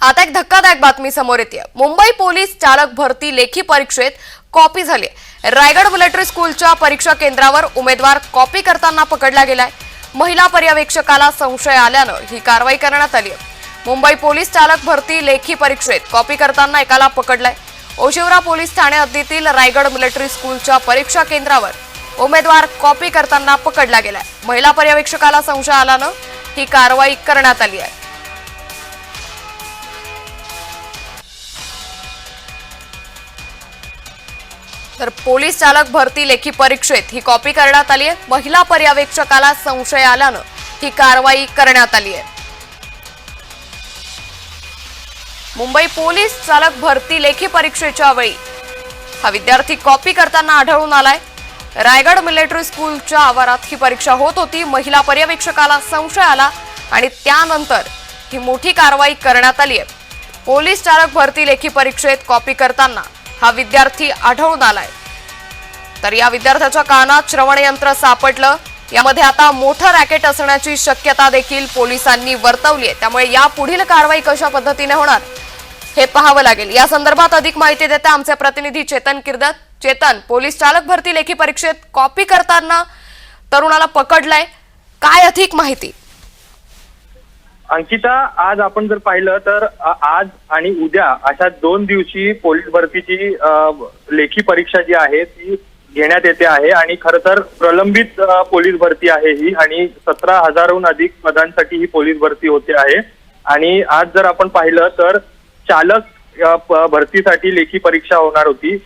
आता एक धक्कादायक बातमी समोर येते मुंबई पोलीस चालक भरती लेखी परीक्षेत कॉपी झाली रायगड मिलिटरी स्कूलच्या परीक्षा केंद्रावर उमेदवार कॉपी करताना पकडला गेलाय. महिला पर्यवेक्षकाला संशय आल्यानं ही कारवाई करण्यात आली आहे मुंबई पोलीस चालक भरती लेखी परीक्षेत कॉपी करताना एकाला पकडलाय. ओशिवरा पोलीस ठाणे हद्दीतील रायगड मिलिटरी स्कूलच्या परीक्षा केंद्रावर उमेदवार कॉपी करताना पकडला गेलाय. महिला पर्यवेक्षकाला संशय आल्यानं ही कारवाई करण्यात आली आहे तर पोलीस चालक भरती लेखी परीक्षेत. ही कॉपी करण्यात आली आहे. महिला पर्यवेक्षकाला संशय आल्यानं ही कारवाई करण्यात आली आहे. मुंबई पोलीस चालक भरती लेखी परीक्षेच्या वेळी हा विद्यार्थी कॉपी करताना आढळून आलाय. रायगड मिलिटरी स्कूलच्या आवारात ही परीक्षा होत होती. महिला पर्यवेक्षकाला संशय आला आणि त्यानंतर ही मोठी कारवाई करण्यात आली आहे. पोलीस चालक भरती लेखी परीक्षेत कॉपी करताना हा विद्यार्थी आढळून आलाय. तर या विद्यार्थ्याच्या कानात श्रवण यंत्र सापडलं. यामध्ये आता मोठं रॅकेट असण्याची शक्यता देखील पोलिसांनी वर्तवली आहे त्यामुळे या पुढील कारवाई कशा पद्धतीने होणार हे पाहावं लागेल. या संदर्भात अधिक माहिती देते आमचे प्रतिनिधी चेतन किर्दत. चेतन पोलीस चालक भरती लेखी परीक्षेत कॉपी करताना तरुणाला पकडलंय. काय अधिक माहिती? अंकिता आज आपण जर पाहिलं तर आज आणि उद्या अशा दोन दिवशी पोलीस भरतीची लेखी परीक्षा जी आहे ती घेण्यात येते आहे आणि खरं तर प्रलंबित पोलीस भरती आहे ही आणि सतरा हजारहून अधिक पदांसाठी ही पोलीस भरती होते आहे. आणि आज जर आपण पाहिलं तर चालक भरतीसाठी लेखी परीक्षा होणार होती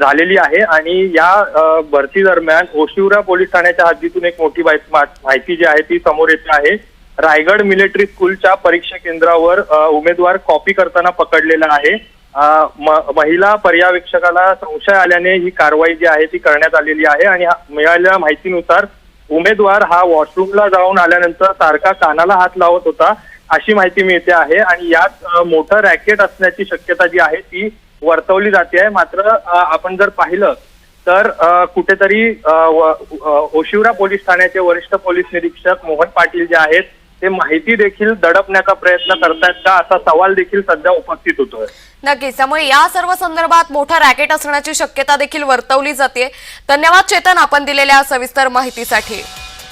झालेली आहे आणि या भरती दरम्यान ओशिवरा पोलीस ठाण्याच्या हद्दीतून एक मोठी माहिती जी आहे ती समोर येते आहे. रायगड मिलिटरी स्कूलच्या परीक्षा केंद्रावर उमेदवार कॉपी करताना पकडलेला आहे. म- महिला पर्यवेक्षकाला संशय आल्याने ही कारवाई जी आहे ती करण्यात आलेली आहे आणि मिळालेल्या माहितीनुसार उमेदवार हा वॉशरूमला जाऊन आल्यानंतर सारखा कानाला हात लावत होता अशी माहिती मिळते आहे आणि यात मोठं रॅकेट असण्याची शक्यता जी आहे ती वर्तवली जाते आहे. मात्र आपण जर पाहिलं तर कुठेतरी ओशिवरा पोलीस ठाण्याचे वरिष्ठ पोलीस निरीक्षक मोहन पाटील जे आहेत ते माहिती देखील दडपण्याचा प्रयत्न करतायत का असा सवाल देखील सध्या उपस्थित होतोय. नक्कीच. त्यामुळे या सर्व संदर्भात मोठा रॅकेट असण्याची शक्यता देखील वर्तवली जाते धन्यवाद चेतन आपण दिलेल्या सविस्तर माहितीसाठी.